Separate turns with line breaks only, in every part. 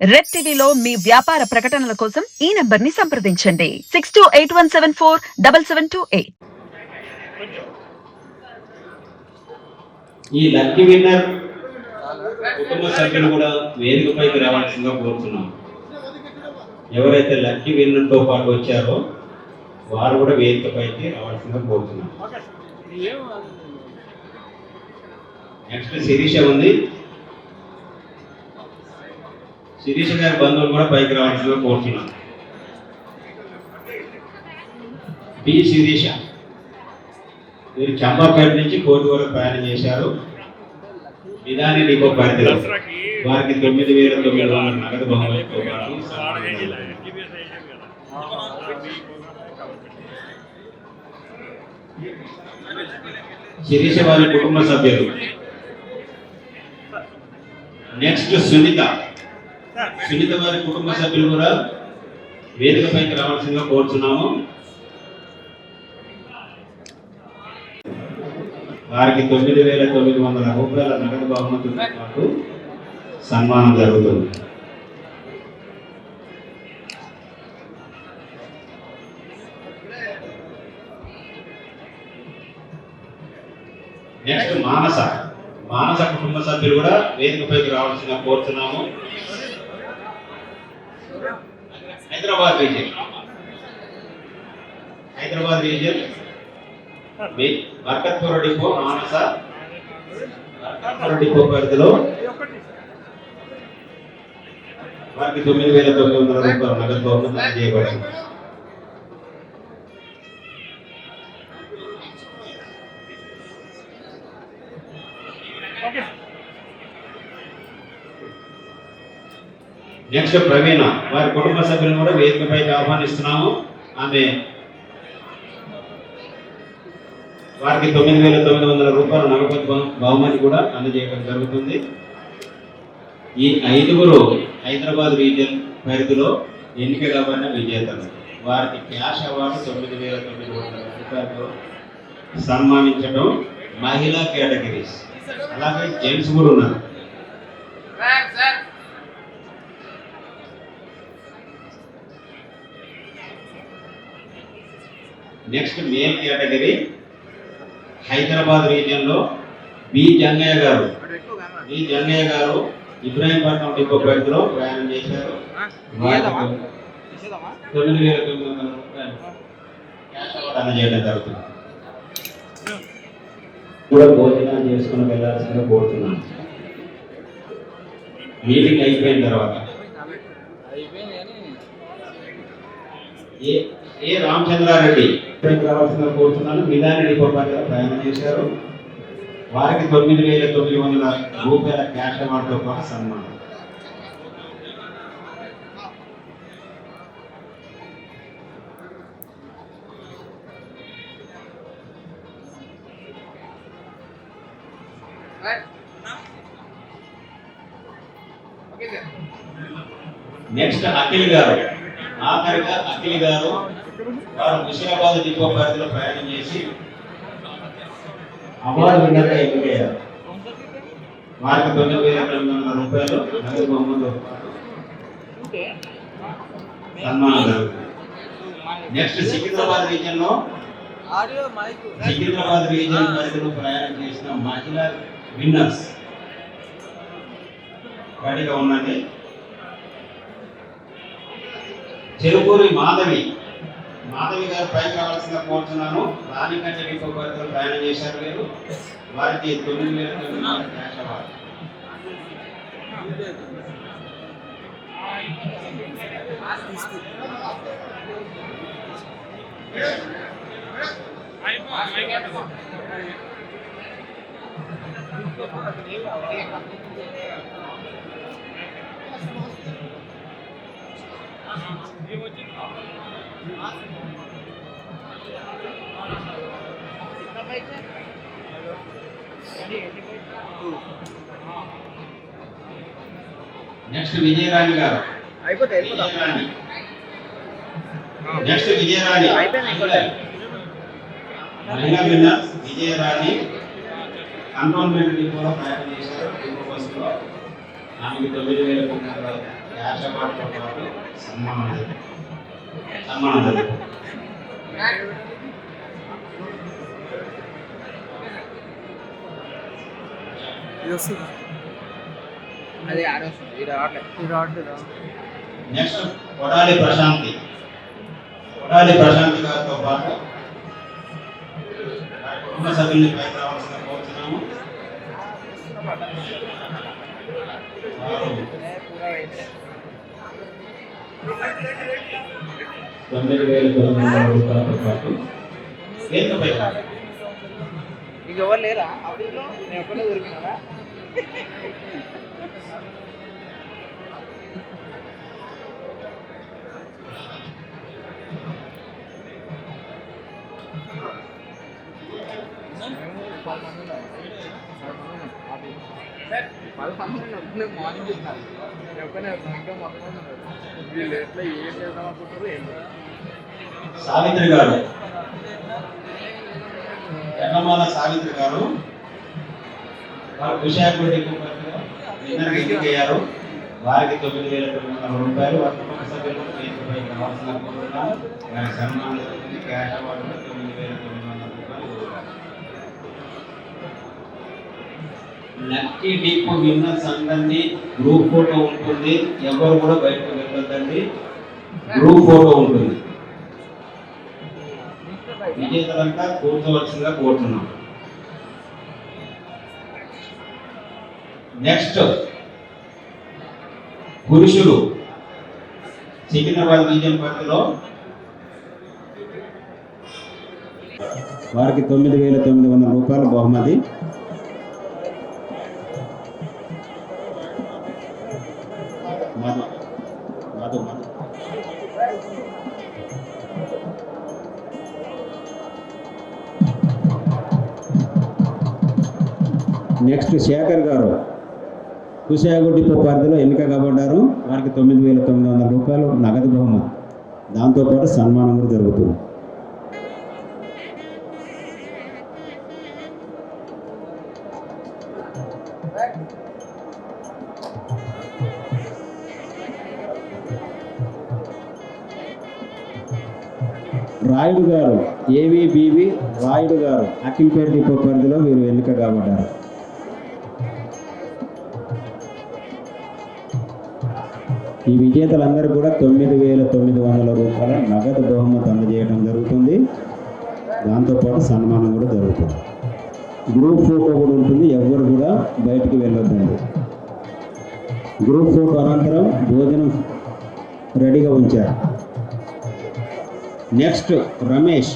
Red టీవీలో మీ వ్యాపార ప్రకటనల కోసం ఈ నంబర్ని సంప్రదించండి. Six two eight one seven four double seven two eight.
ఈ లక్కీ విన్నర్ కుటుంబ సభ్యులు కూడా వేదికపైకి రావాల్సిందిగా కోరుతున్నాం. ఎవరైతే లక్కీ విన్నర్తో పాటు వచ్చారో వారు కూడా వేదికపైకి రావాల్సిందిగా కోరుతున్నాం. నెక్స్ట్ శిరీష ఉంది. శిరీష గారి బంధువులు కూడా పైకి రావాల్సిందిగా కోరుతున్నాను బి శిరీష మీరు చంపాపేట నుంచి కోటి వరకు ప్రయాణం చేశారు. నిదాని డిపో పరిధిలో వారికి తొమ్మిది వేల తొమ్మిది వందల నగదు బహుమతితో శిరీష వారి కుటుంబ సభ్యులు. నెక్స్ట్ సునీత. సునీత వారి కుటుంబ సభ్యులు కూడా వేదికపైకి రావాల్సిందిగా కోరుతున్నాము వారికి తొమ్మిది వేల తొమ్మిది వందల రూపాయల నగదు బహుమతులతో పాటు సన్మానం జరుగుతుంది. నెక్స్ట్ మానస. మానస కుటుంబ సభ్యులు కూడా వేదికపైకి రావాల్సిన కోరుతున్నాము హైదరాబాద్ రీజియన్. హైదరాబాద్ రీజియన్. మీ బర్కత్పుర డిపో మానస. బర్కత్పుర డిపో పరిధిలో వారికి తొమ్మిది వేల తొమ్మిది వందల రూపాయలు నగదు బహుమతి అందజేయబడింది నెక్స్ట్ ప్రవీణ వారి కుటుంబ సభ్యులను కూడా వేదికపైకి ఆహ్వానిస్తున్నాము. ఆమె వారికి తొమ్మిది వేల తొమ్మిది వందల రూపాయల నగదు బహుమతి కూడా అందజేయడం జరుగుతుంది. ఈ ఐదుగురు హైదరాబాద్ రీజియన్ పరిధిలో ఎన్నిక కాబడిన విజేతలు. వారికి క్యాష్ అవార్డు తొమ్మిది వేల తొమ్మిది వందల రూపాయలతో సన్మానించడం మహిళా కేటగిరీస్. అలాగే జెంట్స్ కూడా ఉన్నారు. నెక్స్ట్ మేల్ కేటగిరీ హైదరాబాద్ రీజియన్లో బి జంగయ్య గారు. బి జంగయ్య గారు ఇబ్రాహీంపట్నం డిపో పరిధిలో ప్రయాణం చేశారు. తొమ్మిది వేల తొమ్మిది వందల రూపాయలు జరుగుతుంది. కూడా భోజనం చేసుకుని వెళ్ళాల్సిందిగా కోరుతున్నాను. మీటింగ్ అయిపోయిన తర్వాత. ఏ ఏ రామచంద్రారెడ్డి? రావాల్సిందిగా కోరుతున్నాను. మిలాని డిపో పరిధిలో ప్రయాణం చేశారు. వారికి తొమ్మిది వేల తొమ్మిది వందల రూపాయల క్యాష్ అవార్డుతో పాటు సన్మానం. నెక్స్ట్ అఖిల్ గారు. ఆఖరిగా అఖిల్ గారు వారు ముషిరాబాద్ డిపో పరిధిలో ప్రయాణం చేసి అవార్డు విన్నర్గా ఎన్నికయ్యారు. వారికి తొమ్మిది వేల తొమ్మిది వందల రూపాయలు నగదు బొమ్మలు పాటు సన్మానం జరుగుతుంది. నెక్స్ట్ సికింద్రాబాద్
రీజియన్లో
సికింద్రాబాద్ రీజియన్ పరిధిలో ప్రయాణం చేసిన మహిళా విన్నర్స్ రెడీగా ఉండండి చెరుకూరి మాధవి. మాధవి గారు పైకి రావాల్సిందిగా కోరుతున్నాను. రాణికంటే కంటే డిపో ప్రయాణం చేశారు లేదు వారికి తొమ్మిది వేల తొమ్మిది వందల క్యాష్ అవార్డు నెక్స్ట్ విజయరాణి గారు.
అయిపోతే
నెక్స్ట్ విజయరాణి. మహిళా విన్నర్స్ విజయరాణి కంటోన్మెంట్ డిపోలో ప్రయాణం చేశారు. డిపో బస్సులో. ఆమెకి తొమ్మిది వేల తొమ్మిది వందల క్యాష్ అవార్డుతో పాటు సన్మానం జరుగుతుంది. సన్మానం జరుగుతుంది.
ఇది వస్తుంది అది ఆడ వస్తుంది ఇది రావట్లేదు ఇది రావట్లేదు
నెక్స్ట్ కొడాలి ప్రశాంతి కొడాలి ప్రశాంతి గారితో పాటు వారి కుటుంబ సభ్యుల్ని తొమ్మిది వేల తొమ్మిది వందల రూపాయలతో పాటు వేదిక పైకి రావాలి.
ఇంక ఎవరు లేరా నేను ఒక్కనే దొరికినారా మార్నింగ్ ఒక్కనే ఇంకా మొత్తం వీళ్ళు ఎట్లా ఏం చేద్దాం అనుకుంటారు ఏం.
సావిత్రి గారు. ఎన్నమాల సావిత్రి గారు. వారు విశాఖపట్నం విన్నర్గా ఎన్నికయ్యారు వారికి తొమ్మిది వేల తొమ్మిది వందల రూపాయలు. వారి కుటుంబ సభ్యులకు వేదికపై కావాల్సిన కోరుతున్నాము. వారి సన్మానం జరుగుతుంది క్యాష్ అవార్డులో తొమ్మిది వేల తొమ్మిది వందల రూపాయలు లక్కీ డీప్ విన్నర్స్ అందరినీ గ్రూప్ ఫోటో ఉంటుంది. ఎవరు కూడా బయటకు వెళ్ళొద్దండి. గ్రూప్ ఫోటో ఉంటుంది. విజేతలంతా కూర్చోవలసిందిగా కోరుతున్నాం. నెక్స్ట్ పురుషులు సికింద్రాబాద్ విజయం పరిధిలో వారికి తొమ్మిది వేల తొమ్మిది వందల రూపాయల బహుమతి. నెక్స్ట్ శేఖర్ గారు. కుశాగుడిపు పరిధిలో ఎన్నిక కాబడ్డారు. వారికి తొమ్మిది వేల తొమ్మిది వందల రూపాయలు నగదు బహుమతి. దాంతోపాటు సన్మానం కూడా జరుగుతుంది. రాయుడు గారు ఏవీబీవి రాయుడు గారు అఖిల్పేట డిపో పరిధిలో వీరు ఎన్నిక కాబడ్డారు. ఈ విజేతలందరూ కూడా తొమ్మిది వేల తొమ్మిది వందల రూపాయల నగదు బహుమతి అందజేయడం జరుగుతుంది. దాంతోపాటు సన్మానం కూడా జరుగుతుంది. గ్రూప్ ఫోటో కూడా ఉంటుంది. ఎవరు కూడా బయటికి వెళ్ళొద్దండి. గ్రూప్ ఫోటో అనంతరం భోజనం రెడీగా ఉంచారు. Next Ramesh.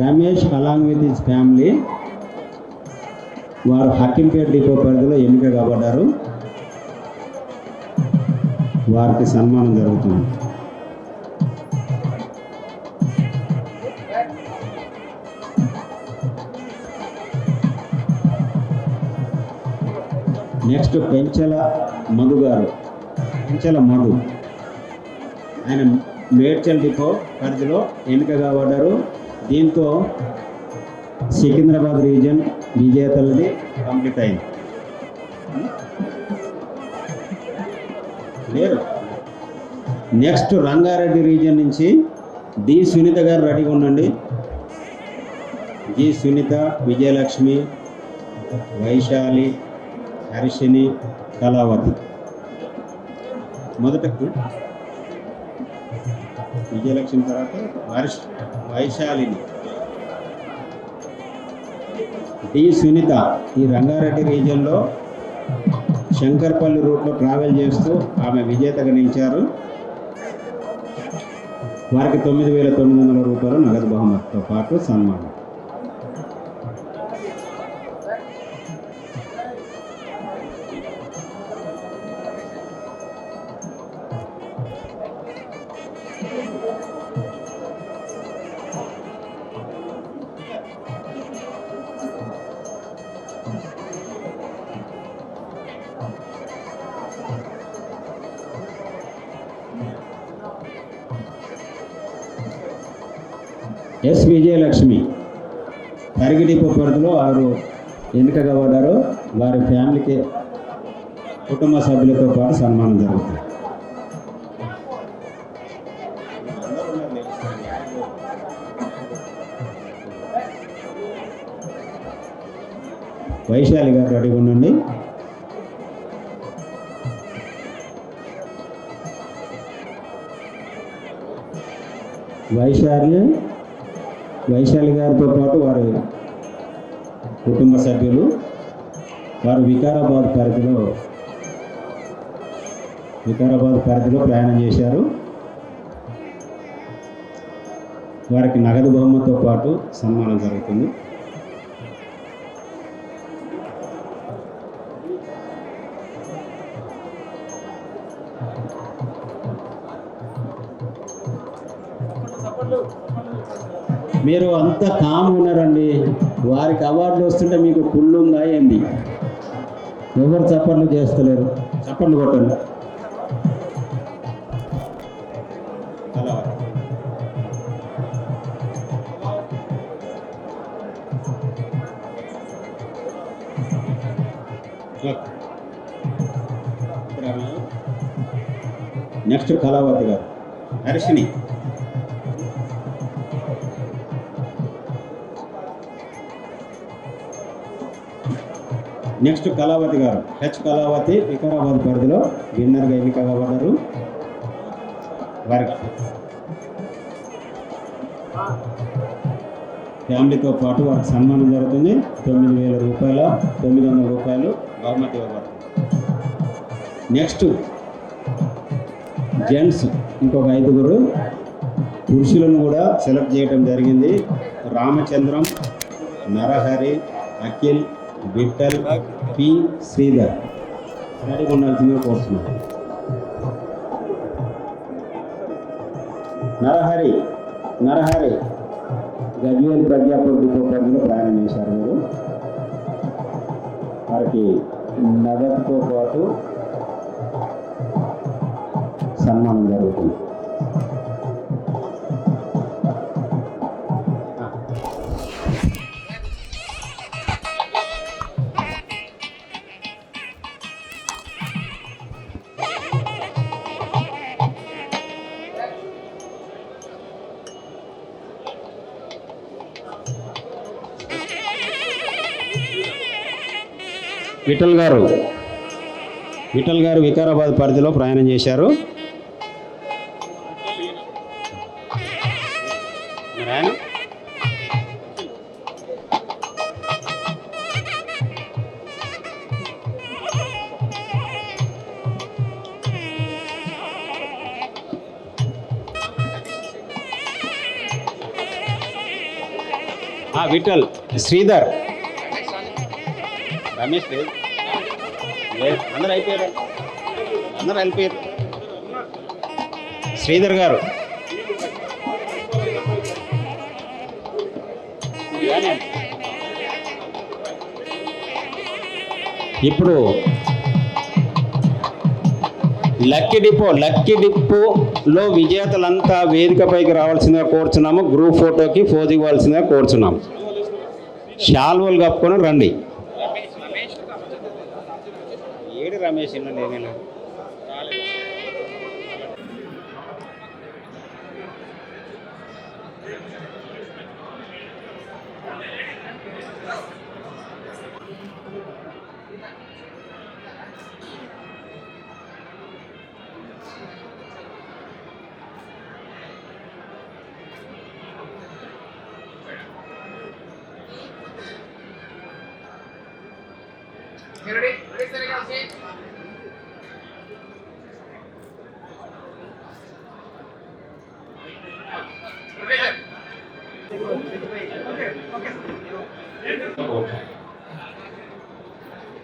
Ramesh along with his family వారు హక్కింపేట డిపో పరిధిలో ఎన్నిక కాబడ్డారు వారికి సన్మానం జరుగుతుంది. నెక్స్ట్ పెంచల మధు గారు. పెంచల మధు. ఆయన మేడ్చల్ డిపో పరిధిలో ఎన్నిక కాబడ్డారు. దీంతో సికింద్రాబాద్ రీజన్ విజేతలది కంప్లీట్ అయింది. లేరు నెక్స్ట్ రంగారెడ్డి రీజియన్ నుంచి డి సునీత గారు రెడీగా ఉండండి. జి సునీత విజయలక్ష్మి వైశాలి హర్షిని కళావతి మొదట విజయలక్ష్మి తర్వాత హర్ష వైశాలిని డి సునీత ఈ రంగారెడ్డి రీజియన్లో శంకర్పల్లి రూట్లో ట్రావెల్ చేస్తూ ఆమె విజేతగా నిలిచారు. వారికి తొమ్మిది వేల తొమ్మిది వందల రూపాయలు నగదు బహుమతితో పాటు సన్మానం. ఎస్ విజయలక్ష్మి. పరిగిడిపు పరిధిలో వారు ఎన్నికగబడ్డారో వారి ఫ్యామిలీకి కుటుంబ సభ్యులతో పాటు సన్మానం జరుగుతుంది. వైశాలి గారు రెడీ ఉండండి. వైశాలి వైశాలి గారితో పాటు వారి కుటుంబ సభ్యులు వారు వికారాబాద్ పరిధిలో వికారాబాద్ పరిధిలో ప్రయాణం చేశారు. వారికి నగదు బహుమతితో పాటు సన్మానం జరుగుతుంది. మీరు అంత కామ్ ఉన్నారండి. వారికి అవార్డులు వస్తుంటే మీకు కుళ్ళు ఉందా ఏంది? ఎవరు చప్పట్లు చేస్తలేరు? చప్పట్లు కొట్టండి నెక్స్ట్ కళావతి గారు. హర్షిని నెక్స్ట్ కళావతి గారు హెచ్ కళావతి వికారాబాద్ పరిధిలో విన్నర్గా ఎన్నిక కాబడ్డారు వారికి ఫ్యామిలీతో పాటు వారికి సన్మానం జరుగుతుంది. తొమ్మిది వేల రూపాయల తొమ్మిది వందల రూపాయలు బహుమతి ఇవ్వబడుతుంది. నెక్స్ట్ జెంట్స్ ఇంకొక ఐదుగురు పురుషులను కూడా సెలెక్ట్ చేయడం జరిగింది. రామచంద్రం నరహరి అఖిల్ విఠల్ పి శ్రీధర్. రెడీగా ఉండాల్సిందిగా కోరుతున్నాను నరహరి నరహరి. గజ్వేల్ ప్రజాపూర్ డిపో ప్రయాణం చేశారు మీరు. వారికి నగదుతో పాటు సన్మానం జరుగుతుంది. విఠల్ గారు. విఠల్ గారు వికారాబాద్ పరిధిలో ప్రయాణం చేశారు. విఠల్ శ్రీధర్. రమేష్ లేదు. అందరు అయిపోయారు. అందరు వెళ్ళిపోయారు. శ్రీధర్ గారు. ఇప్పుడు లక్కీ డిపో లక్కీ డిపోలో విజేతలంతా వేదికపైకి రావాల్సిందిగా కోరుచున్నాము. గ్రూప్ ఫోటోకి ఫోజ్ ఇవ్వాల్సిందిగా కోరుచున్నాము. షాల్వలు కప్పుకొని రండి. ఏడు Ramesh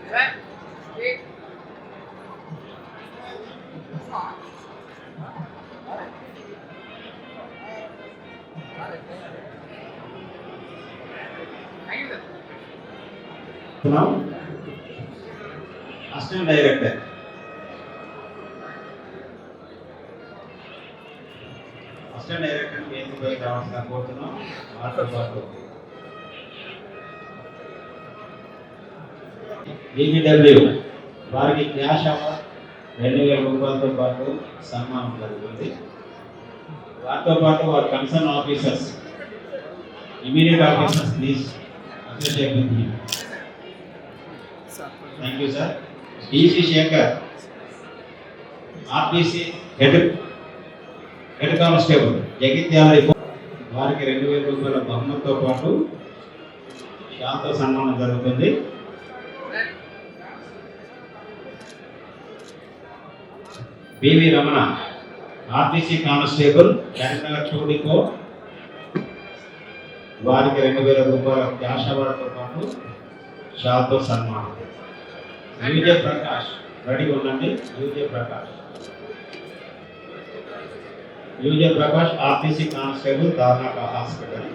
Set.
Assistant director assistant director వేదికపైకి రావాల్సిన కోరుతున్నాం వారితో పాటు బీబీడబ్ల్యూ వారికి క్యాష్ రెండు వేల రూపాయలతో పాటు సన్మానం జరుగుతుంది. వారితో పాటు వారి concern officers immediate officers please associate with thank you sir DC Shekar RTC head head constable Jagtial వారికి రెండు వేల రూపాయల బహుమతితో పాటు శాంత సన్మానం జరుగుతుంది. B V Ramana RTC constable Karimnagar చూడికో వారికి రెండు వేల రూపాయల క్యాష్ అవార్డుతో పాటు షాల్తో సన్మానం. యూజే ప్రకాష్ రెడీ ఉండండి. U J Prakash. U J Prakash RTC constable Tarnaka hospital.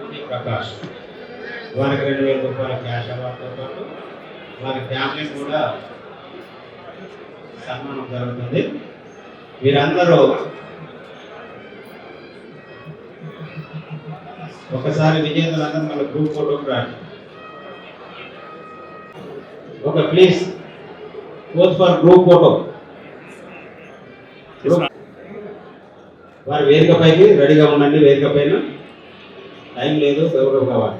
U J Prakash. వారికి రెండు వేల రూపాయల క్యాష్ అవార్డుతో పాటు వారి ఫ్యామిలీ కూడా సన్మానం జరుగుతుంది. మీరందరూ ఒకసారి విజేతలందరూ మన గ్రూప్ ఫోటోకి రాండి. ఒక please pose for group photo వారి వేదిక పైకి రెడీగా ఉండండి వేదిక పైన. టైం లేదు ఎవరు కావాలి?